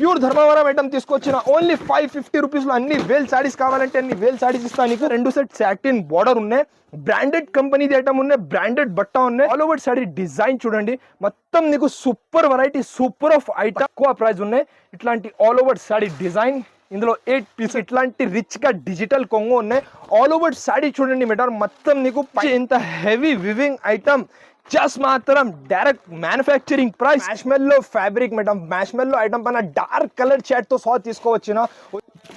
Pure Dharmavaram item తీసుకొచ్చిన only five fifty రూపీస్లో అన్ని వేల్ శారీస్ కావాలంటే అన్ని వేల్ శారీస్ ఇస్తాను నీకు రెండు సెట్ సాటిన్ బార్డర్ ఉన్నాయి. బ్రాండెడ్ కంపెనీది ఐటమ్ ఉన్నాయి. బ్రాండెడ్ బట్ట ఉన్నాయి. ఆల్ ఓవర్ శారీ డిజైన్ చూడండి. మొత్తం నీకు super variety super of item ఎక్కువ ప్రైస్ ఉన్నాయి. ఇట్లాంటి ఆల్ ఓవర్ శారీ డిజైన్. ఇందులో ఎయిట్ పీస్ ఇట్లాంటి రిచ్గా డిజిటల్ కొంగు ఉన్నాయి. ఆల్ ఓవర్ శాడీ చూడండి మేడం మొత్తం నీకు పై- ఇంత హెవీ వివింగ్ ఐటమ్ జస్ట్ మాత్రం direct manufacturing price marshmallow fabric madam marshmallow item పైన డార్క్ కలర్తో సహా తీసుకోవచ్చిన?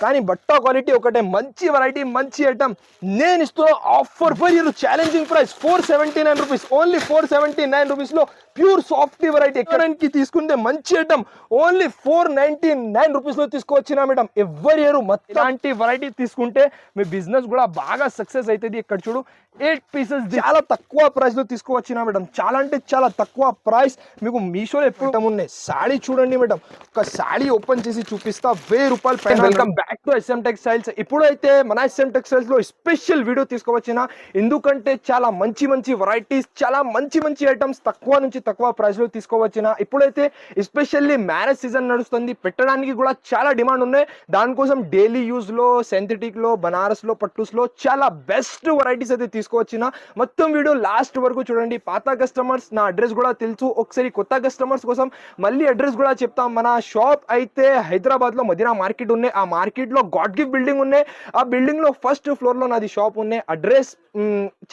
కానీ బట్ట క్వాలిటీ ఒకటే. మంచి వెరైటీ మంచి ఐటమ్ నేను ఇస్తున్న offer for year challenging price four seventy nine rupees only four seventy nine రూపీస్లో ప్యూర్ సాఫ్ట్ వెరైటీ ఎక్కడానికి తీసుకుంటే మంచి item only four ninety nine రూపీస్లో తీసుకొచ్చిన మేడం ఎవరి ఇయర్ మొత్తాంటి వెరైటీ తీసుకుంటే మీ బిజినెస్ కూడా బాగా సక్సెస్ అవుతుంది. ఇక్కడ చూడు ఎయిట్ పీసెస్ చాలా తక్కువ ప్రైస్లో తీసుకువచ్చిన మేడం చాలా అంటే చాలా తక్కువ ప్రైస్. మీకు మీషోలో ఎప్పుడు ఉన్నాయి? సాడీ చూడండి మేడం. ఒక సాడీ ఓపెన్ చేసి చూపిస్తా. వెయ్యి రూపాయలు పైన welcome back to SM textiles ఇప్పుడైతే మన ఎస్ఎం టెక్స్టైల్స్లో స్పెషల్ వీడియో తీసుకువచ్చిన. ఎందుకంటే చాలా మంచి మంచి వెరైటీస్ చాలా మంచి మంచి ఐటమ్స్ తక్కువ నుంచి తక్కువ ప్రైస్లో తీసుకోవచ్చిన. ఇప్పుడైతే ఎస్పెషల్లీ మ్యారేజ్ సీజన్ నడుస్తుంది. పెట్టడానికి కూడా చాలా డిమాండ్ ఉన్నాయి. దానికోసం డైలీ యూజ్లో సింథటిక్లో బనారస్లో పట్టుస్లో చాలా బెస్ట్ వెరైటీస్ అయితే తీసుకువచ్చిన. మొత్తం వీడియో లాస్ట్ వరకు చూడండి. పాత కస్టమర్స్ నా అడ్రస్ కూడా తెలుసు. ఒకసారి కొత్త కస్టమర్స్ కోసం మళ్ళీ అడ్రస్ కూడా చెప్తాం. మన షాప్ అయితే హైదరాబాద్లో మదీనా మార్కెట్ ఉన్నాయి. ఆ మార్కెట్లో గాడ్ గిఫ్ట్ బిల్డింగ్ ఉన్నాయి. ఆ బిల్డింగ్లో ఫస్ట్ ఫ్లోర్లో నాది షాప్ ఉన్నాయి అడ్రస్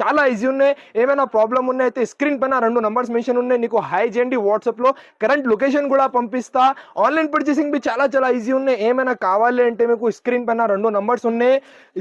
చాలా ఈజీ ఉన్నాయి. ఏమైనా ప్రాబ్లం ఉన్నాయి అయితే స్క్రీన్ పైన రెండు నంబర్స్ మెన్షన్ ఉన్నాయి. నీకు హై చేయండి వాట్సాప్లో కరెంట్ లొకేషన్ కూడా పంపిస్తా. ఆన్లైన్ పర్చేసింగ్ బి చాలా చాలా ఈజీ ఉన్నాయి. ఏమైనా కావాలి అంటే మీకు స్క్రీన్ పైన రెండు నంబర్స్ ఉన్నాయి.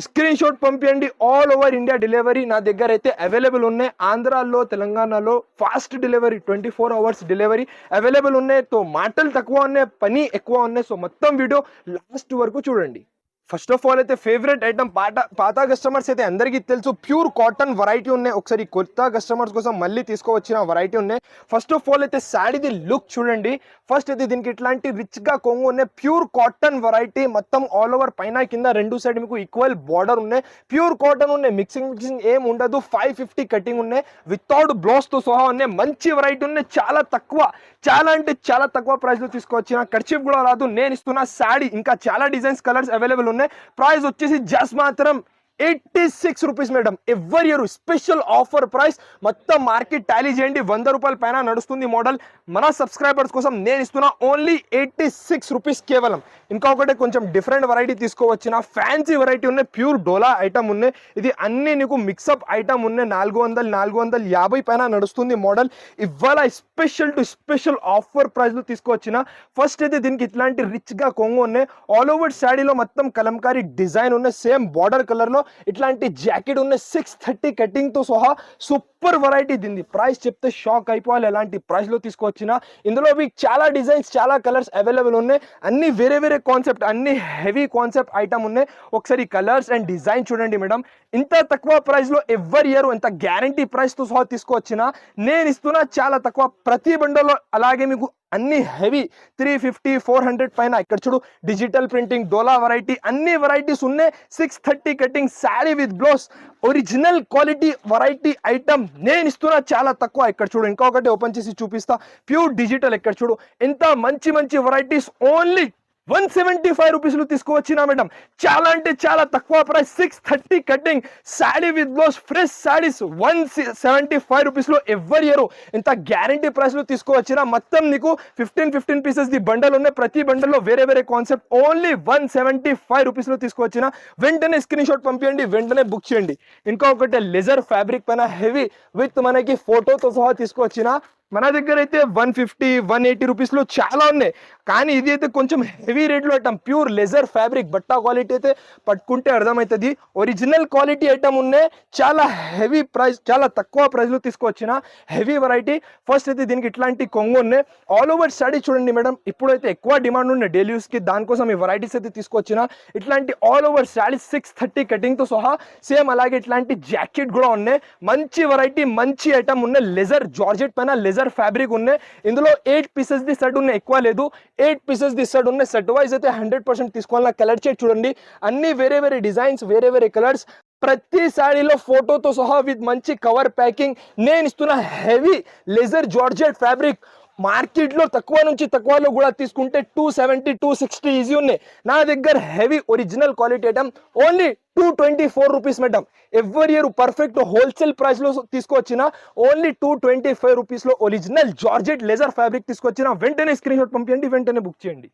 స్క్రీన్ షాట్ పంపించండి ఆల్ ఓవర్ ఇండియా డెలివరీ నా దగ్గర అయితే అవైలబుల్ ఉన్నాయి. ఆంధ్రాలో తెలంగాణలో fast delivery twenty four hours delivery available ఉన్నాయి. తో మాటలు తక్కువ ఉన్నాయి పని ఎక్కువ ఉన్నాయి. సో మొత్తం వీడియో లాస్ట్ వరకు చూడండి. ఫస్ట్ ఆఫ్ ఆల్ అయితే ఫేవరెట్ ఐటమ్ పాత పాత కస్టమర్స్ అయితే అందరికీ తెలుసు ప్యూర్ కాటన్ వెరైటీ ఉన్నాయి ఒకసారి కొత్త కస్టమర్స్ కోసం మళ్ళీ తీసుకువచ్చిన వెరైటీ ఉన్నాయి ఫస్ట్ ఆఫ్ ఆల్ అయితే శారీది లుక్ చూడండి ఫస్ట్ అయితే దీనికి ఇట్లాంటి రిచ్గా కొంగు ఉన్నాయి ప్యూర్ కాటన్ వెరైటీ మొత్తం ఆల్ ఓవర్ పైన కింద రెండు సైడ్ మీకు ఈక్వల్ బార్డర్ ఉన్నాయి ప్యూర్ కాటన్ ఉన్నాయి మిక్సింగ్ మిక్సింగ్ ఏం ఉండదు ఫైవ్ ఫిఫ్టీ కటింగ్ ఉన్నాయి వితౌట్ బ్లౌజ్తో సహా ఉన్నాయి మంచి వెరైటీ ఉన్నాయి చాలా తక్కువ చాలా అంటే చాలా తక్కువ ప్రైస్లో తీసుకొచ్చిన కర్చీఫ్ కూడా రాదు. నేను ఇస్తున్న శారీ ఇంకా చాలా డిజైన్స్ కలర్స్ అవైలబుల్ ఉన్నాయి. ప్రైస్ వచ్చేసి జస్ట్ మాత్రం eighty six rupees madam. Every year special offer price మొత్తం మార్కెట్ టాలీ చేయండి. వంద రూపాయల పైన నడుస్తుంది మోడల్. మన సబ్స్క్రైబర్స్ కోసం నేను ఇస్తున్నా ఓన్లీ ఎయిటీ సిక్స్ రూపీస్ కేవలం. ఇంకొకటి కొంచెం డిఫరెంట్ వెరైటీ తీసుకోవచ్చిన. ఫ్యాన్సీ వెరైటీ ఉన్నాయి. ప్యూర్ డోలా ఐటమ్ ఉన్నాయి. ఇది అన్ని నీకు మిక్సప్ ఐటమ్ ఉన్నాయి. నాలుగు వందలు నాలుగు వందల యాభై పైన నడుస్తుంది మోడల్. ఇవాళ స్పెషల్ టు స్పెషల్ ఆఫర్ ప్రైస్లో తీసుకువచ్చిన. ఫస్ట్ అయితే దీనికి ఇట్లాంటి రిచ్గా కొంగు ఉన్నాయి. ఆల్ ఓవర్ శాడీలో మొత్తం కలంకారీ డిజైన్ ఉన్నాయి. సేమ్ బార్డర్ కలర్లో ఇట్లాంటి జాకెట్ ఉన్న సిక్స్ థర్టీ కటింగ్తో సహా సూపర్ సూపర్ వెరైటీ దీన్ని ప్రైస్ చెప్తే షాక్ అయిపోవాలి. ఎలాంటి ప్రైస్లో తీసుకొచ్చిన ఇందులో మీకు చాలా డిజైన్స్ చాలా కలర్స్ అవైలబుల్ ఉన్నాయి. అన్ని వేరే వేరే కాన్సెప్ట్ అన్ని హెవీ కాన్సెప్ట్ ఐటమ్ ఉన్నాయి. ఒకసారి కలర్స్ అండ్ డిజైన్ చూడండి మేడం ఇంత తక్కువ ప్రైస్లో ఎవరి ఇయర్ ఇంత గ్యారంటీ ప్రైస్తో సహా తీసుకొచ్చిన నేను ఇస్తున్నా చాలా తక్కువ. ప్రతి బండలో అలాగే మీకు అన్ని heavy three fifty four hundred పైన ఇక్కడ చూడు డిజిటల్ ప్రింటింగ్ డోలా వెరైటీ అన్ని వెరైటీస్ ఉన్నాయి. Six thirty cutting sari with blouse original quality variety item నేను ఇస్తున్నా చాలా తక్కువ. ఇక్కడ చూడు ఇంకొకటి ఓపెన్ చేసి చూపిస్తా. ప్యూర్ డిజిటల్ ఇక్కడ చూడు. ఎంత మంచి మంచి varieties only one seventy five రూపీస్లో తీసుకువచ్చినా మేడం. చాలా అంటే చాలా తక్కువ price six thirty cutting sari with blouse fresh saris one seventy five రూపీస్లో ఎవరి ఇయర్ ఇంత గ్యారంటీ ప్రైస్లో తీసుకువచ్చినా మొత్తం నీకు fifteen fifteen pieces the bundle ఉన్నాయి. ప్రతి బండల్లో వేరే వేరే concept only one seventy five రూపీస్లో తీసుకువచ్చిన వెంటనే స్క్రీన్ షాట్ పంపించండి వెంటనే బుక్ చేయండి. ఇంకా ఒకటి లెజర్ ఫ్యాబ్రిక్ పైన హెవీ విత్ మనకి ఫోటోతో సహా తీసుకొచ్చిన మన దగ్గర అయితే వన్ ఫిఫ్టీ వన్ ఎయిటీ రూపీస్లో చాలా ఉన్నాయి. కానీ ఇది అయితే కొంచెం హెవీ రేట్లో ఐటమ్ ప్యూర్ లెజర్ ఫ్యాబ్రిక్ బట్టా క్వాలిటీ అయితే పట్టుకుంటే అర్థమవుతుంది. ఒరిజినల్ క్వాలిటీ ఐటమ్ ఉన్నాయి. చాలా హెవీ ప్రైస్ చాలా తక్కువ ప్రైస్లో తీసుకొచ్చిన హెవీ వెరైటీ ఫస్ట్ అయితే దీనికి ఇట్లాంటి కొంగు ఉన్నాయి. ఆల్ ఓవర్ స్టడీ చూడండి మేడం ఇప్పుడైతే ఎక్కువ డిమాండ్ ఉన్నాయి డైలీ యూస్కి దానికోసం ఈ వెరైటీస్ అయితే తీసుకొచ్చిన. ఇట్లాంటి all over sari six thirty కటింగ్తో సహా సేమ్ అలాగే ఇట్లాంటి జాకెట్ కూడా ఉన్నాయి. మంచి వెరైటీ మంచి ఐటమ్ ఉన్నాయి లెజర్ జార్జెట్ పైన లెజర్ ఫ్యాబ్రిక్ ఉన్నాయి ఇందులో ఎయిట్ పీసెస్ ది సెట్ ఉన్నాయి ఎక్కువ లేదు ఎయిట్ పీసెస్ ది సెట్ ఉన్నాయి సెట్ వైజ్ అయితే హండ్రెడ్ పర్సెంట్ తీసుకోవాలి. కలర్ షేడ్ చూడండి. అన్ని వేరే వేరే డిజైన్స్ వేరే వేరే కలర్స్ ప్రతి శారీలో ఫోటోతో సహా విత్ మంచి కవర్ ప్యాకింగ్ నేను ఇస్తున్న హెవీ లెజర్ జార్జెట్ ఫ్యాబ్రిక్ మార్కెట్లో తక్కువ నుంచి తక్కువలో కూడా తీసుకుంటే two seventy two sixty easy ఉన్నాయి. నా దగ్గర heavy original quality item only two twenty four rupees madam every year perfect wholesale ప్రైస్లో తీసుకొచ్చిన ఓన్లీ టూ ట్వంటీ ఫైవ్ రూపీస్లో ఒరిజినల్ జార్జెట్ లెజర్ ఫ్యాబ్రిక్ తీసుకొచ్చిన వెంటనే స్క్రీన్ షాట్ పంపించండి వెంటనే బుక్ చేయండి.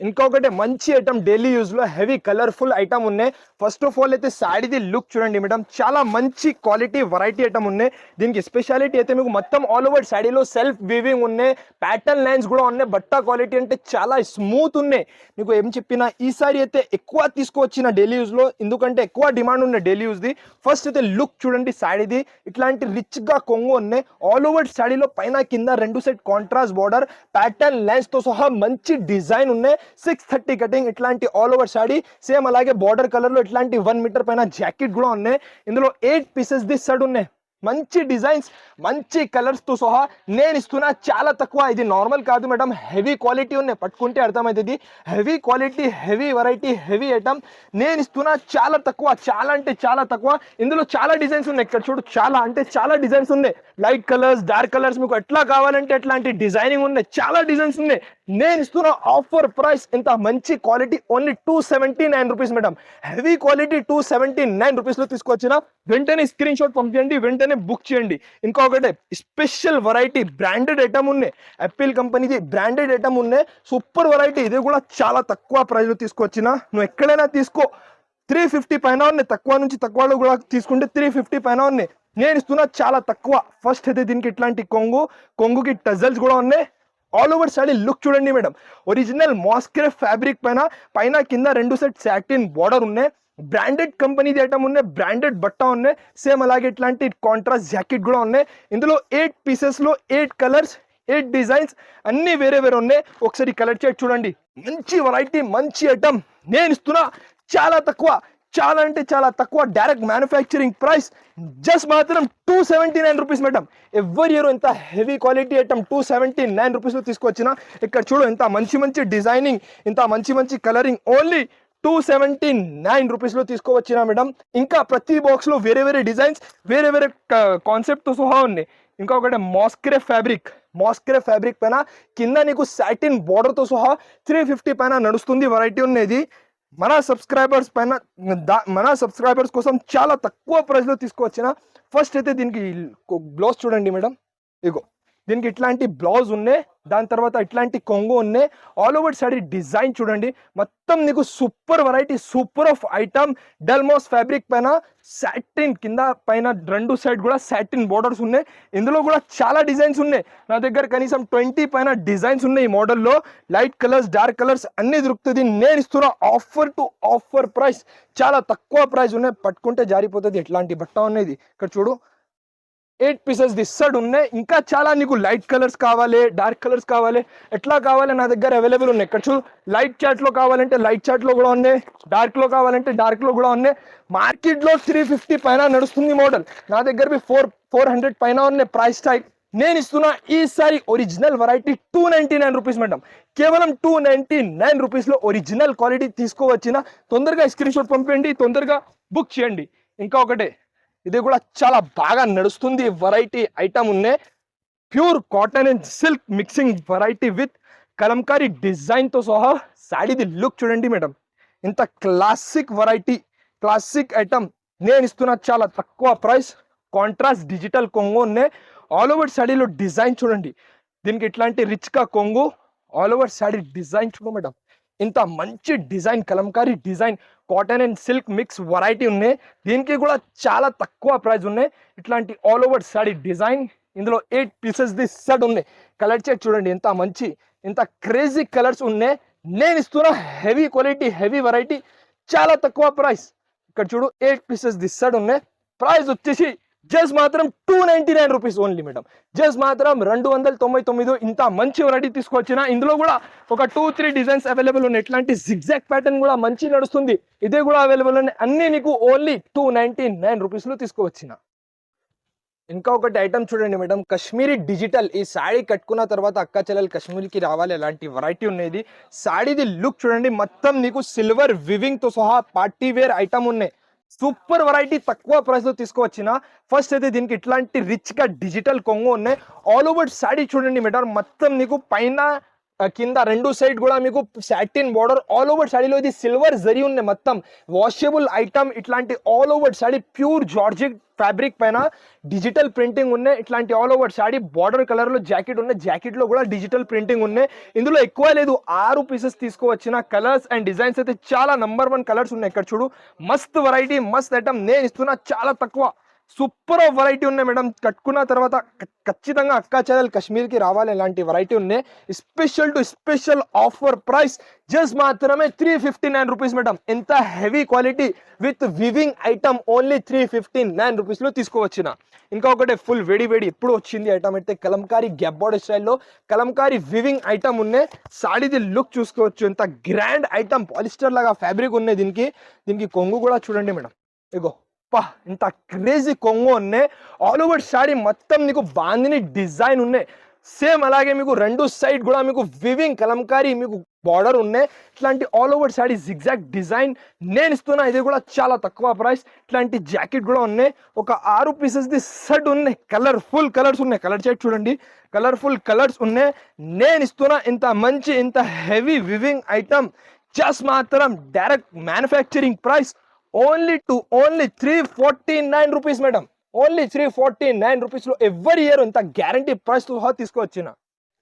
ఇంకొకటి మంచి ఐటమ్ డైలీ యూజ్లో హెవీ కలర్ఫుల్ ఐటమ్ ఉన్నాయి. ఫస్ట్ ఆఫ్ ఆల్ అయితే శారీది లుక్ చూడండి మేడం చాలా మంచి క్వాలిటీ వెరైటీ ఐటమ్ ఉన్నాయి. దీనికి స్పెషాలిటీ అయితే మీకు మొత్తం ఆల్ ఓవర్ శారీలో సెల్ఫ్ వీవింగ్ ఉన్నాయి. ప్యాటర్న్ లైన్స్ కూడా ఉన్నాయి. బట్ట క్వాలిటీ అంటే చాలా స్మూత్ ఉన్నాయి. మీకు ఏం చెప్పినా ఈ సారీ అయితే ఎక్కువ తీసుకువచ్చిన డైలీ యూజ్లో ఎందుకంటే ఎక్కువ డిమాండ్ ఉన్నాయి డైలీ యూజ్ది ఫస్ట్ అయితే లుక్ చూడండి శాడీది ఇట్లాంటి రిచ్గా కొంగు ఉన్నాయి. ఆల్ ఓవర్ శారీలో పైన కింద రెండు సెట్ కాంట్రాస్ట్ బార్డర్ ప్యాటర్న్ లైన్స్తో సహా మంచి డిజైన్ ఉన్నాయి. సిక్స్ థర్టీ కటింగ్ ఇట్లాంటి ఆల్ ఓవర్ శారీ సేమ్ అలాగే బార్డర్ కలర్లో ఇట్లాంటి వన్ మీటర్ పైన జాకెట్ కూడా ఉన్నాయి. ఇందులో ఎయిట్ పీసెస్ ది సెట్ ఉన్నాయి. మంచి డిజైన్స్ మంచి కలర్స్తో సహా నేను ఇస్తున్నా చాలా తక్కువ. ఇది నార్మల్ కాదు మేడం హెవీ క్వాలిటీ ఉన్నాయి. పట్టుకుంటే అర్థమవుతుంది. Heavy quality heavy variety heavy item నేను ఇస్తున్నా చాలా తక్కువ చాలా అంటే చాలా తక్కువ. ఇందులో చాలా డిజైన్స్ ఉన్నాయి. ఇక్కడ చూడు చాలా అంటే చాలా డిజైన్స్ ఉన్నాయి. లైట్ కలర్స్ డార్క్ కలర్స్ మీకు ఎట్లా కావాలంటే అట్లాంటి డిజైనింగ్ ఉన్నాయి. చాలా డిజైన్స్ ఉన్నాయి. నేను ఇస్తున్న ఆఫర్ ప్రైస్ ఇంత మంచి quality only two seventy nine rupees madam heavy quality two seventy nine రూపీస్లో తీసుకొచ్చిన వెంటనే స్క్రీన్ షాట్ పంపించండి వెంటనే బుక్ చేయండి. ఇంకొకటి స్పెషల్ వెరైటీ బ్రాండెడ్ ఐటమ్ ఉన్నాయి. యాపిల్ కంపెనీది బ్రాండెడ్ ఐటమ్ ఉన్నాయి. సూపర్ వెరైటీ ఇది కూడా చాలా తక్కువ ప్రైస్లో తీసుకొచ్చిన. నువ్వు ఎక్కడైనా తీసుకో. త్రీ ఫిఫ్టీ పైన ఉన్నాయి. తక్కువ నుంచి తక్కువలో కూడా తీసుకుంటే త్రీ ఫిఫ్టీ పైన ఉన్నాయి. నేను ఇస్తున్నా చాలా తక్కువ. ఫస్ట్ అయితే దీనికి ఇట్లాంటి కొంగు. కొంగుకి టజల్స్ కూడా ఉన్నాయి. ఆల్ ఓవర్ సారీ లుక్ చూడండి మేడం. ఒరిజినల్ మాస్క్రే ఫ్యాబ్రిక్ పైన పైన కింద రెండు సెట్ సాటిన్ బార్డర్ ఉన్నాయి. బ్రాండెడ్ కంపెనీది ఐటమ్ ఉన్నాయి బ్రాండెడ్ బట్ట ఉన్నాయి. సేమ్ అలాగే ఇట్లాంటి కాంట్రాస్ట్ జాకెట్ కూడా ఉన్నాయి. ఇందులో ఎయిట్ పీసెస్లో ఎయిట్ కలర్స్ ఎయిట్ డిజైన్స్ అన్ని వేరే వేరే ఉన్నాయి. ఒకసారి కలర్ చేట్ చూడండి. మంచి వెరైటీ మంచి ఐటమ్ నేను ఇస్తున్నా. చాలా తక్కువ. చాలా అంటే చాలా తక్కువ డైరెక్ట్ మ్యానుఫ్యాక్చరింగ్ ప్రైస్ జస్ట్ మాత్రం two seventy nine rupees madam every year ఇంత heavy quality item two seventy nine రూపీస్లో తీసుకొచ్చిన ఇక్కడ చూడు ఇంత మంచి మంచి డిజైనింగ్ ఇంత మంచి మంచి colouring only two seventy nine రూపీస్లో తీసుకోవచ్చిన మేడం ఇంకా ప్రతి బాక్స్లో వేరే వేరే డిజైన్స్ వేరే వేరే కాన్సెప్ట్తో సహా ఉన్నాయి. ఇంకొకటి మాస్క్రే ఫ్యాబ్రిక్ మాస్క్రే ఫ్యాబ్రిక్ పైన కింద నీకు సాటిన్ బార్డర్తో సహా త్రీ ఫిఫ్టీ పైన నడుస్తుంది వెరైటీ ఉన్నది. మన సబ్స్క్రైబర్స్ పైన దా- మన సబ్స్క్రైబర్స్ కోసం చాలా తక్కువ ప్రైస్లో తీసుకువచ్చిన ఫస్ట్ అయితే దీనికి బ్లౌజ్ చూడండి మేడం. ఇగో. దీనికి ఇట్లాంటి బ్లౌజ్ ఉన్నాయి దాని తర్వాత ఇట్లాంటి కొంగు ఉన్నాయి. ఆల్ ఓవర్ సారీ డిజైన్ చూడండి మొత్తం నీకు super variety super of item డెల్మోస్ fabric పైన సాటిన్ కింద పైన రెండు సైడ్ కూడా సాటిన్ బోర్డర్స్ ఉన్నాయి. ఇందులో కూడా చాలా డిజైన్స్ ఉన్నాయి. నా దగ్గర కనీసం ట్వంటీ పైన డిజైన్స్ ఉన్నాయి ఈ మోడల్లో లైట్ కలర్స్ డార్క్ కలర్స్ అన్ని దొరుకుతుంది నేను ఇస్తున్న ఆఫర్ టు ఆఫర్ ప్రైస్ చాలా తక్కువ ప్రైస్ ఉన్నాయి. పట్టుకుంటే జారిపోతుంది ఎట్లాంటి బట్ట ఉన్నది ఇక్కడ చూడు ఎయిట్ పీసెస్ దిస్సడ్ ఉన్నాయి ఇంకా చాలా నీకు లైట్ కలర్స్ కావాలి డార్క్ కలర్స్ కావాలి. ఎట్లా కావాలి నా దగ్గర అవైలబుల్ ఉన్నాయి. ఇక్కడ చూ లైట్ చాట్లో కావాలంటే లైట్ చాట్లో కూడా ఉన్నాయి. డార్క్లో కావాలంటే డార్క్లో కూడా ఉన్నాయి. మార్కెట్లో త్రీ ఫిఫ్టీ పైన నడుస్తుంది మోడల్ నా దగ్గర ఫోర్ ఫోర్ హండ్రెడ్ పైన ఉన్నాయి. ప్రైస్ టైప్ నేను ఇస్తున్న ఈసారి original variety two ninety nine rupees madam కేవలం టూ నైంటీ నైన్ రూపీస్లో ఒరిజినల్ క్వాలిటీ తీసుకోవచ్చిన తొందరగా స్క్రీన్ షాట్ పంపించండి తొందరగా బుక్ చేయండి. ఇంకా ఒకటే ఇది కూడా చాలా బాగా నడుస్తుంది. వెరైటీ ఐటమ్ ఉన్నాయి pure cotton and silk mixing variety with Kalamkari డిజైన్తో సహా శాడీది లుక్ చూడండి మేడం. ఇంత క్లాసిక్ వెరైటీ క్లాసిక్ ఐటమ్ నేను ఇస్తున్న చాలా తక్కువ ప్రైస్ కాంట్రాస్ట్ డిజిటల్ కొంగు ఉన్నాయి ఆల్ ఓవర్ శాడీలో డిజైన్ చూడండి. దీనికి ఇట్లాంటి రిచ్గా కొంగు ఆల్ ఓవర్ శాడీ డిజైన్ చూడు మేడం. ఇంత మంచి design Kalamkari design cotton and silk mix variety ఉన్నాయి. దీనికి కూడా చాలా తక్కువ ప్రైస్ ఉన్నాయి. ఇట్లాంటి ఆల్ ఓవర్ సాడీ డిజైన్ ఇందులో ఎయిట్ పీసెస్ ది సెట్ ఉన్నాయి కలర్ చెక్ చూడండి ఎంత మంచి ఇంత క్రేజీ కలర్స్ ఉన్నాయి. నేను ఇస్తున్న హెవీ క్వాలిటీ హెవీ వెరైటీ చాలా తక్కువ ప్రైస్ ఇక్కడ చూడు ఎయిట్ పీసెస్ ది సెట్ ఉన్నాయి. ప్రైస్ వచ్చేసి జస్ట్ మాత్రం two ninety nine rupees only madam just మాత్రం రెండు వందల తొంభై తొమ్మిది ఇంత మంచి వెరైటీ తీసుకొచ్చిన. ఇందులో కూడా ఒక టూ త్రీ డిజైన్స్ అవైలబుల్ ఉన్నాయి. ఇట్లాంటి జిగ్జాక్ ప్యాటర్న్ కూడా మంచి నడుస్తుంది. ఇదే కూడా అవైలబుల్ ఉన్నాయి. అన్ని నీకు ఓన్లీ టూ నైంటీ నైన్ రూపీస్లో తీసుకువచ్చిన. ఇంకా ఒకటి ఐటమ్ చూడండి మేడం కశ్మీరీ డిజిటల్ ఈ శాడీ కట్టుకున్న తర్వాత అక్క చెల్లెలు కాశ్మీర్కి రావాలి. అలాంటి వెరైటీ ఉన్నది. శాడీది లుక్ చూడండి. మొత్తం నీకు సిల్వర్ వివింగ్తో సహా పార్టీ వేర్ ఐటమ్ ఉన్నాయి. సూపర్ వెరైటీ తక్కువ ప్రైస్లో తీసుకువచ్చిన. ఫస్ట్ అయితే దీనికి ఇట్లాంటి రిచ్గా డిజిటల్ కొంగు ఉన్నాయి. ఆల్ ఓవర్ శాడీ చూడండి మేడం మొత్తం నీకు పైన కింద రెండు సైడ్ కూడా మీకు సాటిన్ బార్డర్ ఆల్ ఓవర్ శాడీలో ఇది సిల్వర్ జరీ ఉంది మొత్తం. వాషబుల్ ఐటమ్ ఇట్లాంటి all over sari pure georgette fabric పైన డిజిటల్ ప్రింటింగ్ ఉన్నాయి. ఇట్లాంటి ఆల్ ఓవర్ శాడీ బార్డర్ కలర్లో జాకెట్ ఉన్నాయి. జాకెట్లో కూడా డిజిటల్ ప్రింటింగ్ ఉన్నాయి. ఇందులో ఎక్కువ లేదు ఆరు పీసెస్ తీసుకువచ్చిన కలర్స్ అండ్ డిజైన్స్ అయితే చాలా నంబర్ వన్ కలర్స్ ఉన్నాయి. ఇక్కడ చూడు మస్త్ వెరైటీ మస్త్ ఐటమ్ నేను ఇస్తున్నా చాలా తక్కువ. సూపర్ వెరైటీ ఉన్నాయి మేడం. కట్టుకున్న తర్వాత ఖచ్చితంగా అక్కా చెల్లెలు కాశ్మీర్కి రావాలి ఇలాంటి వెరైటీ ఉన్నాయి. Special to special offer price just మాత్రమే three fifty nine rupees madam. ఎంత heavy quality with weaving item only three fifty nine రూపీస్లో తీసుకోవచ్చిన. ఇంకా ఒకటి ఫుల్ వేడి వేడి ఎప్పుడు వచ్చింది ఐటమ్ అయితే కలంకారీ గ్యాప్ స్టైల్లో కలంకారీ వివింగ్ ఐటమ్ ఉన్నాయి. సాడీది లుక్ చూసుకోవచ్చు. ఎంత గ్రాండ్ ఐటమ్ పాలిస్టర్ లాగా ఫ్యాబ్రిక్ ఉన్నాయి దీనికి. దీనికి కొంగు కూడా చూడండి మేడం. ఇగో. అబ్బా ఇంత క్రేజీ కొంగు ఉన్నాయి. ఆల్ ఓవర్ శారీ మొత్తం నీకు బాందిని డిజైన్ ఉన్నాయి. సేమ్ అలాగే మీకు రెండు సైడ్ కూడా మీకు వివింగ్ కలంకారీ మీకు బార్డర్ ఉన్నాయి. ఇట్లాంటి all over sari zigzag design నేను ఇస్తున్నా. ఇది కూడా చాలా తక్కువ ప్రైస్ ఇట్లాంటి జాకెట్ కూడా ఉన్నాయి. ఒక ఆరు పీసెస్ ది సెట్ ఉన్నాయి. కలర్ఫుల్ కలర్స్ ఉన్నాయి. కలర్ చాట్ చూడండి. కలర్ఫుల్ కలర్స్ ఉన్నాయి. నేను ఇస్తున్నా. ఇంత మంచి ఇంత హెవీ వివింగ్ ఐటమ్ జస్ట్ మాత్రం direct manufacturing price only to only three forty nine rupees madam only three forty nine రూపీస్లో ఎవ్రీ ఇయర్ ఇంత గ్యారంటీ ప్రైస్ సహా తీసుకొచ్చిన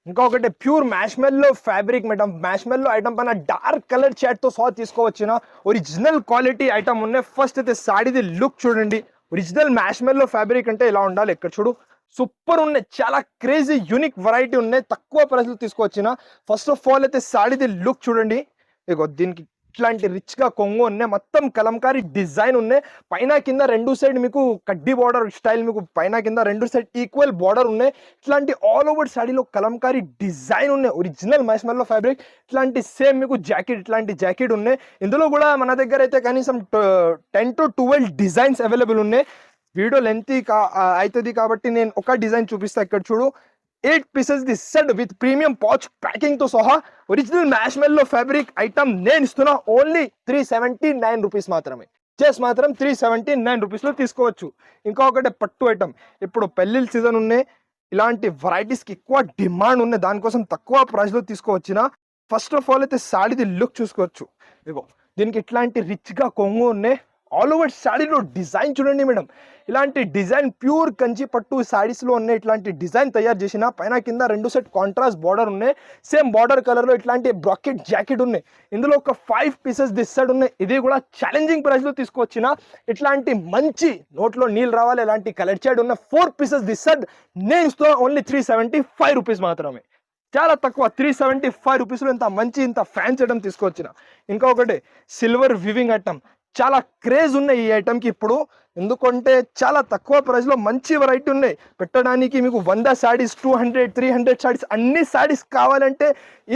ఇంకొకటి pure marshmallow fabric madam marshmallow item పైన డార్క్ కలర్తో సహా తీసుకోవచ్చిన ఒరిజినల్ క్వాలిటీ ఐటమ్ ఉన్నాయి. ఫస్ట్ అయితే సాడీది లుక్ చూడండి. ఒరిజినల్ మ్యాష్మెల్లో ఫ్యాబ్రిక్ అంటే ఇలా ఉండాలి ఇక్కడ చూడు. సూపర్ ఉన్నాయి. చాలా క్రేజీ యూనిక్ వెరైటీ ఉన్నాయి. తక్కువ ప్రైస్లో తీసుకొచ్చిన ఫస్ట్ ఆఫ్ ఆల్ అయితే సాడీది లుక్ చూడండి. ఇగో దీనికి ఇట్లాంటి రిచ్గా కొంగు ఉన్నాయి. మొత్తం కలంకారీ డిజైన్ ఉన్నాయి. పైన కింద రెండు సైడ్ మీకు కడ్డీ బార్డర్ స్టైల్ మీకు పైన కింద రెండు సైడ్ ఈక్వల్ బార్డర్ ఉన్నాయి. ఇట్లాంటి ఆల్ ఓవర్ శాడీలో కలంకారీ డిజైన్ ఉన్నాయి. ఒరిజినల్ మైస్మల్లో ఫ్యాబ్రిక్ ఇట్లాంటి సేమ్ మీకు జాకెట్ ఇట్లాంటి జాకెట్ ఉన్నాయి. ఇందులో కూడా మన దగ్గర అయితే కనీసం ten to twelve designs available ఉన్నాయి. వీడియో లెంత్ కా అవుతుంది కాబట్టి నేను ఒక డిజైన్ చూపిస్తా. ఇక్కడ చూడు. Eight pieces the set with premium pouch ప్యాకింగ్తో సహా ఒరిజినల్ మ్యాష్మెల్లో ఫ్యాబ్రిక్ ఐటమ్ నేను ఇస్తున్నా only three seventy nine rupees మాత్రమే. చెస్ మాత్రం త్రీ సెవెంటీ నైన్ రూపీస్లో తీసుకోవచ్చు. ఇంకా ఒకటే పట్టు ఐటమ్ ఇప్పుడు పెళ్ళిళ్ళ సీజన్ ఉన్నాయి ఇలాంటి వెరైటీస్కి ఎక్కువ డిమాండ్ ఉన్నాయి దానికోసం తక్కువ ప్రైస్లో తీసుకోవచ్చిన ఫస్ట్ ఆఫ్ ఆల్ అయితే సాడీది లుక్ చూసుకోవచ్చు. ఇగో దీనికి ఇట్లాంటి రిచ్గా కొంగు ఉన్నాయి ఆల్ ఓవర్ శాడీలో డిజైన్ చూడండి మేడం. ఇలాంటి డిజైన్ ప్యూర్ కంచి పట్టు శారీస్లో ఉన్నాయి ఇట్లాంటి డిజైన్ తయారు చేసిన పైన కింద రెండు సెట్ కాంట్రాస్ట్ బార్డర్ ఉన్నాయి. సేమ్ బార్డర్ కలర్లో ఇట్లాంటి బ్రాకెట్ జాకెట్ ఉన్నాయి. ఇందులో ఒక ఫైవ్ పీసెస్ దిస్ సైడ్ ఉన్నాయి. ఇది కూడా ఛాలెంజింగ్ ప్రైస్లో తీసుకొచ్చిన ఇట్లాంటి మంచి నోట్లో నీళ్ళు రావాలి ఇలాంటి కలర్ షేడ్ ఉన్న ఫోర్ పీసెస్ దిస్ సైడ్ నేను ఇస్తున్నా only three seventy five rupees మాత్రమే. చాలా తక్కువ త్రీ సెవెంటీ ఫైవ్ రూపీస్లో ఇంత మంచి ఇంత ఫ్యాన్స్ ఐటమ్ తీసుకొచ్చిన. ఇంకా ఒకటి సిల్వర్ వివింగ్ ఐటమ్ చాలా క్రేజ్ ఉన్నాయి ఈ ఐటెంకి ఇప్పుడు. ఎందుకంటే చాలా తక్కువ ప్రైస్లో మంచి వెరైటీ ఉన్నాయి. పెట్టడానికి మీకు వంద saris two hundred three hundred saris అన్ని శారీస్ కావాలంటే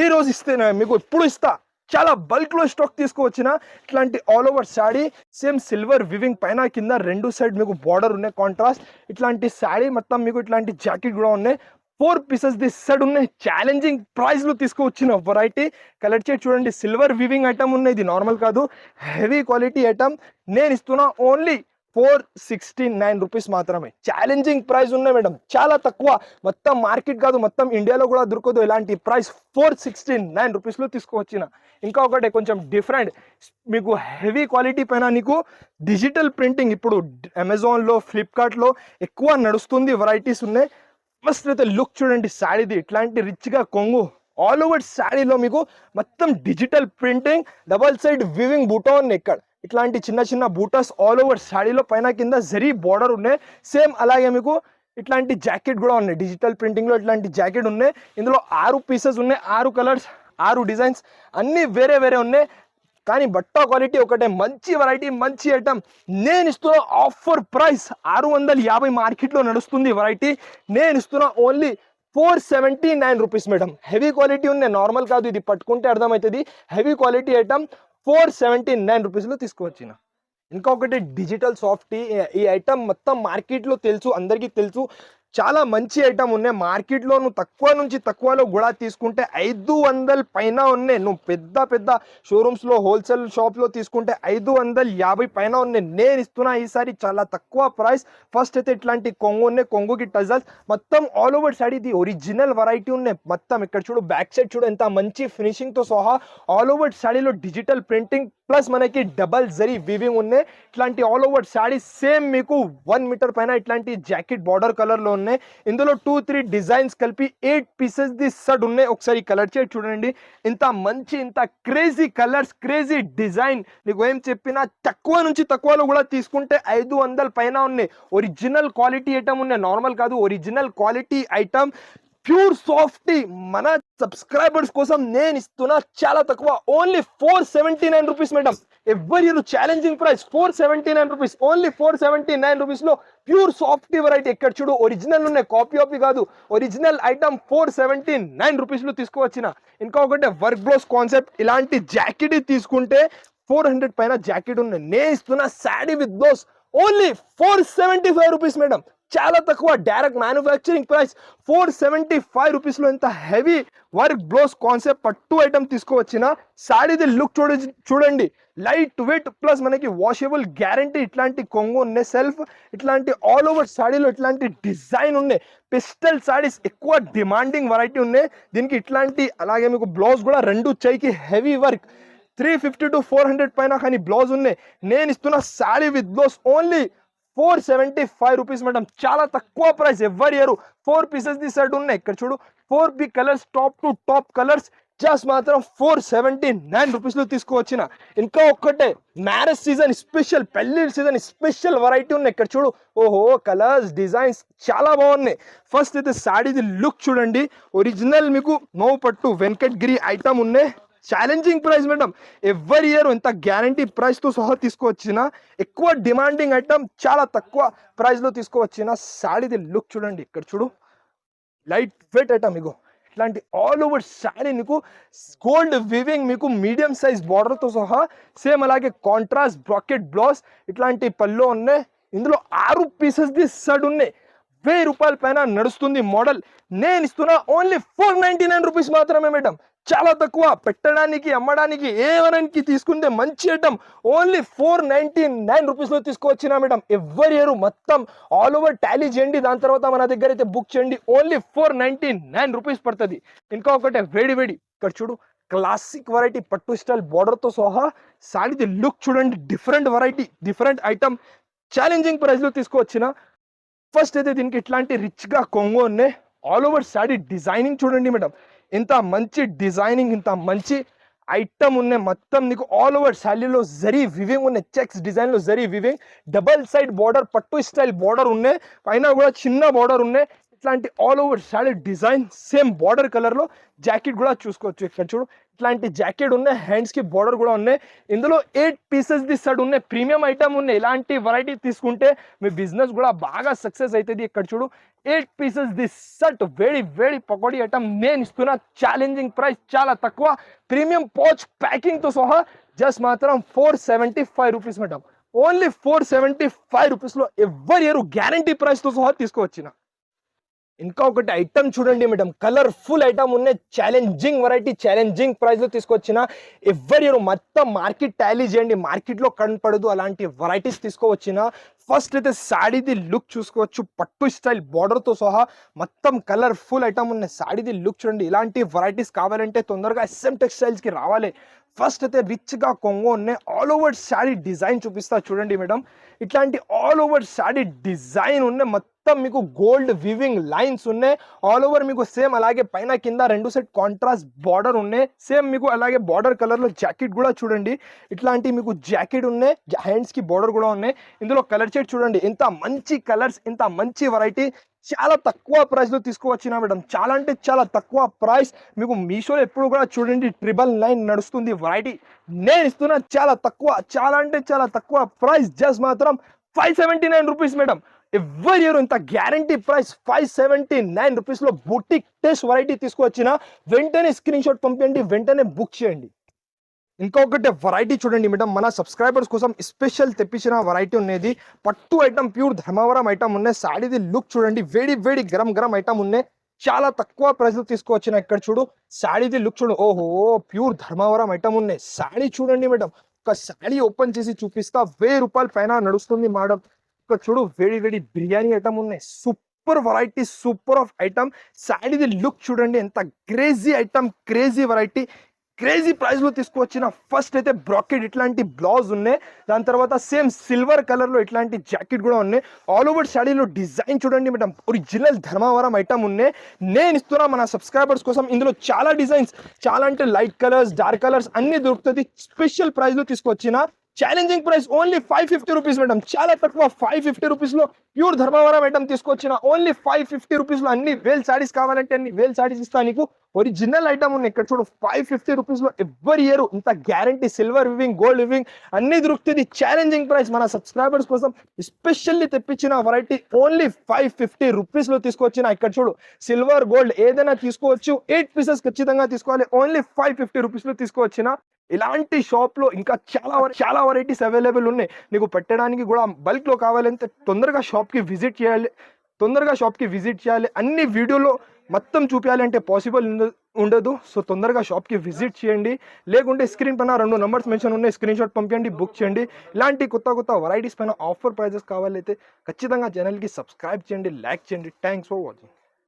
ఈ రోజు ఇస్తే మీకు ఇప్పుడు ఇస్తా. చాలా బల్క్లో స్టాక్ తీసుకువచ్చిన ఇట్లాంటి all over sari same silver weaving పైన కింద రెండు సైడ్ మీకు బార్డర్ ఉన్నాయి కాంట్రాస్ట్ ఇట్లాంటి శాడీ మొత్తం మీకు ఇట్లాంటి జాకెట్ కూడా ఉన్నాయి. ఫోర్ పీసెస్ దిస్ సైడ్ ఉన్నాయి ఛాలెంజింగ్ ప్రైస్లో తీసుకువచ్చిన వెరైటీ కలర్ చేసి చూడండి సిల్వర్ వివింగ్ ఐటమ్ ఉన్నాయి ఇది నార్మల్ కాదు. హెవీ క్వాలిటీ ఐటమ్ నేను ఇస్తున్నా only four sixty nine rupees మాత్రమే. ఛాలెంజింగ్ ప్రైస్ ఉన్నాయి మేడం చాలా తక్కువ. మొత్తం మార్కెట్ కాదు. మొత్తం ఇండియాలో కూడా దొరకదు ఇలాంటి ప్రైస్ ఫోర్ సిక్స్టీ నైన్ రూపీస్లో తీసుకువచ్చిన. ఇంకా ఒకటి కొంచెం డిఫరెంట్ మీకు హెవీ క్వాలిటీ పైన నీకు డిజిటల్ ప్రింటింగ్ ఇప్పుడు అమెజాన్లో ఫ్లిప్కార్ట్లో ఎక్కువ నడుస్తుంది వెరైటీస్ ఉన్నాయి. మస్తు అయితే లుక్ చూడండి శారీది. ఇట్లాంటి రిచ్గా కొంగు. ఆల్ ఓవర్ శారీలో మీకు మొత్తం digital printing double side weaving బూటా ఉంది ఇక్కడ. ఇట్లాంటి చిన్న చిన్న బూటాస్ ఆల్ ఓవర్ శారీలో పైన కింద జరీ బార్డర్ ఉన్నాయి. సేమ్ అలాగే మీకు ఇట్లాంటి జాకెట్ కూడా ఉన్నాయి. డిజిటల్ ప్రింటింగ్లో ఇట్లాంటి జాకెట్ ఉన్నాయి. ఇందులో ఆరు పీసెస్ ఉన్నాయి. ఆరు కలర్స్ ఆరు డిజైన్స్ అన్నీ వేరే వేరే ఉన్నాయి. కానీ బట్ట క్వాలిటీ ఒకటే మంచి వెరైటీ మంచి ఐటమ్ నేను ఇస్తున్న ఆఫర్ ప్రైస్ ఆరు వందల యాభై మార్కెట్లో నడుస్తుంది వెరైటీ నేను ఇస్తున్న only four seventy nine rupees madam heavy quality ఉంది నార్మల్ కాదు ఇది పట్టుకుంటే అర్థమవుతుంది. Heavy quality item four seventy nine రూపీస్లో తీసుకువచ్చిన. ఇంకొకటి డిజిటల్ సాఫ్టీ ఈ ఐటమ్ మొత్తం మార్కెట్లో తెలుసు అందరికీ తెలుసు. చాలా మంచి ఐటమ్ ఉన్నాయి. మార్కెట్లో నువ్వు తక్కువ నుంచి తక్కువలో కూడా తీసుకుంటే ఐదు వందల పైన ఉన్నాయి. నువ్వు పెద్ద పెద్ద షోరూమ్స్లో హోల్సేల్ షాప్లో తీసుకుంటే ఐదు వందల యాభై పైన ఉన్నాయి. నేను ఇస్తున్నా ఈసారి చాలా తక్కువ ప్రైస్. ఫస్ట్ అయితే ఇట్లాంటి కొంగు ఉన్నాయి. కొంగుకి టజల్స్ మొత్తం ఆల్ ఓవర్ సైడ్ ఇది ఒరిజినల్ వెరైటీ ఉన్నాయి. మొత్తం ఇక్కడ చూడు బ్యాక్ సైడ్ చూడు ఎంత మంచి ఫినిషింగ్తో సహా ఆల్ ఓవర్ సాడీలో డిజిటల్ ప్రింటింగ్ ప్లస్ మనకి డబల్ జరీ వివింగ్ ఉన్నాయి ఇట్లాంటి ఆల్ ఓవర్ శాడీ సేమ్ మీకు వన్ మీటర్ పైన ఇట్లాంటి జాకెట్ బార్డర్ కలర్లో ఉన్నాయి ఇందులో టూ త్రీ డిజైన్స్ కలిపి ఎయిట్ పీసెస్ ది సడ్ ఉన్నాయి ఒకసారి కలర్ చేసి చూడండి ఇంత మంచి ఇంత క్రేజీ కలర్స్ క్రేజీ డిజైన్ నీకు ఏం చెప్పినా తక్కువ నుంచి తక్కువలో కూడా తీసుకుంటే ఐదు వందల పైన ఉన్నాయి ఒరిజినల్ క్వాలిటీ ఐటమ్ ఉన్నాయి నార్మల్ కాదు original quality item pure softy మన సబ్స్క్రైబర్స్ కోసం నేను ఇస్తున్నా చాలా తక్కువ. Only four seventy nine rupees madam ఎవరి challenging price four seventy nine rupees only four seventy nine రూపీస్లో ప్యూర్ సాఫ్టీ వెరైటీ ఎక్కడ చూడు? ఒరిజినల్ ఉన్నాయి కాపీ ఆపీ కాదు. Original item four seventy nine రూపీస్లో తీసుకువచ్చిన. ఇంకా ఒకటి వర్క్ బ్లౌస్ కాన్సెప్ట్ ఇలాంటి జాకెట్ తీసుకుంటే ఫోర్ హండ్రెడ్ పైన జాకెట్ ఉన్నాయి నేను ఇస్తున్న sari with blouse only four seventy five rupees madam చాలా తక్కువ direct manufacturing price four seventy five రూపీస్లో ఇంత హెవీ వర్క్ బ్లౌజ్ కాన్సెప్ట్ పట్టు ఐటమ్ తీసుకువచ్చిన శారీది లుక్ చూడ చూడండి. లైట్ వెయిట్ ప్లస్ మనకి వాషబుల్ గ్యారంటీ ఇట్లాంటి కొంగు ఉన్నాయి. సెల్ఫ్ ఇట్లాంటి ఆల్ ఓవర్ శాడీలో ఇట్లాంటి డిజైన్ ఉన్నాయి. పిస్టల్ శారీస్ ఎక్కువ డిమాండింగ్ వెరైటీ ఉన్నాయి. దీనికి ఇట్లాంటి అలాగే మీకు బ్లౌజ్ కూడా రెండు చైకి heavy work three fifty to four hundred పైన కానీ బ్లౌజ్ ఉన్నాయి. నేను ఇస్తున్న sari with blouse only four seventy five rupees madam. చాలా తక్కువ price. Every year four pieces the set ఉన్నాయి. ఇక్కడ చూడు. Four B colours top to top colours. Just మాత్రం ఫోర్ సెవెంటీ నైన్ రూపీస్లో తీసుకువచ్చిన. ఇంకా ఒక్కటే. మ్యారేజ్ సీజన్ స్పెషల్ పెళ్ళి సీజన్ స్పెషల్ వెరైటీ ఉన్నాయి. ఇక్కడ చూడు. ఓహో కలర్స్ డిజైన్స్ చాలా బాగున్నాయి. ఫస్ట్ అయితే శాడీది లుక్ చూడండి. ఒరిజినల్ మీకు నో పట్టు వెంకట్గిరి ఐటమ్ ఉన్నాయి. Challenging price madam every year ఇంత గ్యారంటీ ప్రైస్తో సహా తీసుకువచ్చిన ఎక్కువ డిమాండింగ్ ఐటమ్ చాలా తక్కువ ప్రైస్లో తీసుకువచ్చిన శాడీది లుక్ చూడండి ఇక్కడ చూడు. లైట్ వెయిట్ ఐటమ్ ఇగో. ఇట్లాంటి ఆల్ ఓవర్ శాడీ నీకు గోల్డ్ వివింగ్ మీకు మీడియం సైజ్ బార్డర్తో సహా సేమ్ అలాగే కాంట్రాస్ట్ బ్రాకెట్ బ్లౌజ్ ఇట్లాంటి పళ్ళు ఉన్నాయి. ఇందులో ఆరు పీసెస్ ది సడ్ ఉన్నాయి. వెయ్యి రూపాయల పైన నడుస్తుంది మోడల్. నేను ఇస్తున్నా only four ninety nine rupees మాత్రమే మేడం చాలా తక్కువ. పెట్టడానికి అమ్మడానికి ఏమనడానికి తీసుకుంటే మంచి item only four ninety nine రూపీస్లో తీసుకువచ్చిన మేడం ఎవరి ఇయర్ మొత్తం ఆల్ ఓవర్ టాలీ చేయండి. దాని తర్వాత మన దగ్గర అయితే బుక్ చేయండి. Only four ninety nine rupees పడుతుంది. ఇంకా ఒకటే వేడి వేడి. ఇక్కడ చూడు క్లాసిక్ వెరైటీ పట్టు స్టైల్ బార్డర్తో సహా సాడీది లుక్ చూడండి. Different variety different item challenging ప్రైస్లో తీసుకువచ్చిన ఫస్ట్ అయితే దీనికి ఇట్లాంటి రిచ్గా కొంగు ఉన్నాయి ఆల్ ఓవర్ శాడీ డిజైనింగ్ చూడండి మేడం ఇంత మంచి డిజైనింగ్ ఇంత మంచి ఐటమ్ ఉన్నాయి. మొత్తం నీకు ఆల్ ఓవర్ శాలీలో జరీ వివింగ్ ఉన్నాయి. చెక్స్ డిజైన్లో zari weaving double side border పట్టు స్టైల్ బార్డర్ ఉన్నాయి. పైన కూడా చిన్న బార్డర్ ఉన్నాయి. ఇట్లాంటి all over sari design same border కలర్లో జాకెట్ కూడా చూసుకోవచ్చు. ఇక్కడ చూడు ఇట్లాంటి జాకెట్ ఉన్నాయి హ్యాండ్స్కి బార్డర్ కూడా ఉన్నాయి. ఇందులో ఎయిట్ పీసెస్ ది సెట్ ఉన్నాయి ప్రీమియం ఐటమ్ ఉన్నాయి. ఇలాంటి వెరైటీ తీసుకుంటే మీ బిజినెస్ కూడా బాగా సక్సెస్ అవుతుంది. ఇక్కడ చూడు ఎయిట్ పీసెస్ ది సెట్ వేడి వేడి పకోడీ ఐటమ్ నేను ఇస్తున్న ఛాలెంజింగ్ ప్రైస్ చాలా తక్కువ. ప్రీమియం పోచ్ ప్యాకింగ్తో సహా జస్ట్ మాత్రం four seventy five rupees madam only four seventy five రూపీస్లో ఎవరి ఇయర్ గ్యారంటీ ప్రైస్తో సహా తీసుకువచ్చిన. ఇంకా ఒకటి ఐటమ్ చూడండి మేడం కలర్ఫుల్ ఐటమ్ ఉన్నాయి ఛాలెంజింగ్ వెరైటీ ఛాలెంజింగ్ ప్రైస్లో తీసుకొచ్చిన ఎవరి మొత్తం మార్కెట్ టాలీ చేయండి. మార్కెట్లో కనపడదు అలాంటి వెరైటీస్ తీసుకువచ్చిన ఫస్ట్ అయితే సాడీది లుక్ చూసుకోవచ్చు. పట్టు స్టైల్ బార్డర్తో సహా మొత్తం కలర్ఫుల్ ఐటమ్ ఉన్నాయి శాడీది లుక్ చూడండి. ఇలాంటి వెరైటీస్ కావాలంటే తొందరగా ఎస్ఎం టెక్స్టైల్స్కి రావాలి. ఫస్ట్ అయితే రిచ్గా కొంగు ఉన్నాయి ఆల్ ఓవర్ శాడీ డిజైన్ చూపిస్తా చూడండి మేడం ఇట్లాంటి ఆల్ ఓవర్ శాడీ డిజైన్ ఉన్నాయి మొత్తం మొత్తం మీకు గోల్డ్ వివింగ్ లైన్స్ ఉన్నాయి. ఆల్ ఓవర్ మీకు సేమ్ అలాగే పైన కింద రెండు సెట్ కాంట్రాస్ట్ బార్డర్ ఉన్నాయి. సేమ్ మీకు అలాగే బార్డర్ కలర్లో జాకెట్ కూడా చూడండి. ఇట్లాంటి మీకు జాకెట్ ఉన్నాయి. హ్యాండ్స్కి బార్డర్ కూడా ఉన్నాయి. ఇందులో కలర్ షేడ్ చూడండి. ఇంత మంచి కలర్స్ ఇంత మంచి వెరైటీ చాలా తక్కువ ప్రైస్లో తీసుకువచ్చిన మేడం చాలా అంటే చాలా తక్కువ ప్రైస్ మీకు మీషోలో ఎప్పుడు కూడా చూడండి ట్రిపుల్ నైన్ నడుస్తుంది వెరైటీ నేను ఇస్తున్నా చాలా తక్కువ చాలా అంటే చాలా తక్కువ ప్రైస్ జస్ట్ మాత్రం five seventy nine rupees madam every year ఇంత guarantee price five seventy nine రూపీస్లో బుటిక్ టెస్ట్ వెరైటీ తీసుకువచ్చిన వెంటనే స్క్రీన్ షాట్ పంపించండి వెంటనే బుక్ చేయండి. ఇంకొకటి వెరైటీ చూడండి మేడం మన సబ్స్క్రైబర్స్ కోసం స్పెషల్ తెప్పించిన వెరైటీ ఉన్నది. పట్టు ఐటమ్ ప్యూర్ ధర్మవరం ఐటమ్ ఉన్నాయి. సాడీది లుక్ చూడండి. వేడి వేడి గరం గరం ఐటమ్ ఉన్నాయి. చాలా తక్కువ ప్రైస్ తీసుకువచ్చిన ఇక్కడ చూడు. శాడీది లుక్ చూడు. ఓహో ప్యూర్ ధర్మవరం ఐటమ్ ఉన్నాయి. శాడీ చూడండి మేడం ఒక శాడీ ఓపెన్ చేసి చూపిస్తా. వెయ్యి రూపాయల పైన నడుస్తుంది మేడం ఇక్కడ చూడు వేడి వేడి బిర్యానీ ఐటమ్ ఉన్నాయి. Super variety super of item. సాడీది look చూడండి ఎంత crazy item crazy variety crazy ప్రైస్లో తీసుకువచ్చిన ఫస్ట్ అయితే బ్రాకెట్ ఇట్లాంటి బ్లౌజ్ ఉన్నాయి. దాని తర్వాత సేమ్ సిల్వర్ కలర్లో ఇట్లాంటి జాకెట్ కూడా ఉన్నాయి. ఆల్ ఓవర్ శాడీలో డిజైన్ చూడండి మేడం ఒరిజినల్ ధర్మవరం ఐటమ్ ఉన్నాయి. నేను ఇస్తున్నా మన సబ్స్క్రైబర్స్ కోసం ఇందులో చాలా డిజైన్స్ చాలా అంటే లైట్ కలర్స్ డార్క్ కలర్స్ అన్ని దొరుకుతుంది స్పెషల్ ప్రైస్లో తీసుకొచ్చిన challenging price only five fifty rupees madam చాలా తక్కువ ఫైవ్ ఫిఫ్టీ రూపీస్లో ప్యూర్ ధర్మవరం మేడం తీసుకొచ్చిన ఓన్లీ ఫైవ్ ఫిఫ్టీ రూపీస్లో అన్ని వేల్ శారీస్ కావాలంటే అన్ని వేల్ శారీస్ ఇస్తా నీకు. ఒరిజినల్ ఐటమ్ ఉన్నాయి ఇక్కడ చూడు ఫైవ్ ఫిఫ్టీ రూపీస్లో ఎవరి ఇయర్ ఇంత guarantee silver weaving gold weaving అన్ని దొరుకుతుంది ఛాలెంజింగ్ ప్రైస్ మన సబ్స్క్రైబర్స్ కోసం ఎస్పెషల్లీ తెప్పించిన వెరైటీ ఓన్లీ ఫైవ్ ఫిఫ్టీ రూపీస్లో తీసుకొచ్చిన ఇక్కడ చూడు సిల్వర్ గోల్డ్ ఏదైనా తీసుకోవచ్చు. ఎయిట్ పీసెస్ ఖచ్చితంగా తీసుకోవాలి. ఓన్లీ ఫైవ్ ఫిఫ్టీ రూపీస్లో తీసుకొచ్చిన ఇలాంటి షాప్లో ఇంకా చాలా చాలా వెరైటీస్ అవైలబుల్ ఉన్నాయి. నీకు పెట్టడానికి కూడా బల్క్లో కావాలంటే తొందరగా షాప్కి విజిట్ చేయాలి. తొందరగా షాప్కి విజిట్ చేయాలి. అన్ని వీడియోలో మొత్తం చూపించాలంటే పాసిబుల్ ఉండదు. సో తొందరగా షాప్కి విజిట్ చేయండి. లేకుంటే స్క్రీన్ పైన రెండు నంబర్స్ మెన్షన్ ఉన్నాయి. స్క్రీన్ షాట్ పంపించండి బుక్ చేయండి. ఇలాంటి కొత్త కొత్త వెరైటీస్ పైన ఆఫర్ ప్రైజెస్ కావాలైతే ఖచ్చితంగా ఛానల్కి సబ్స్క్రైబ్ చేయండి లైక్ చేయండి. Thanks for watching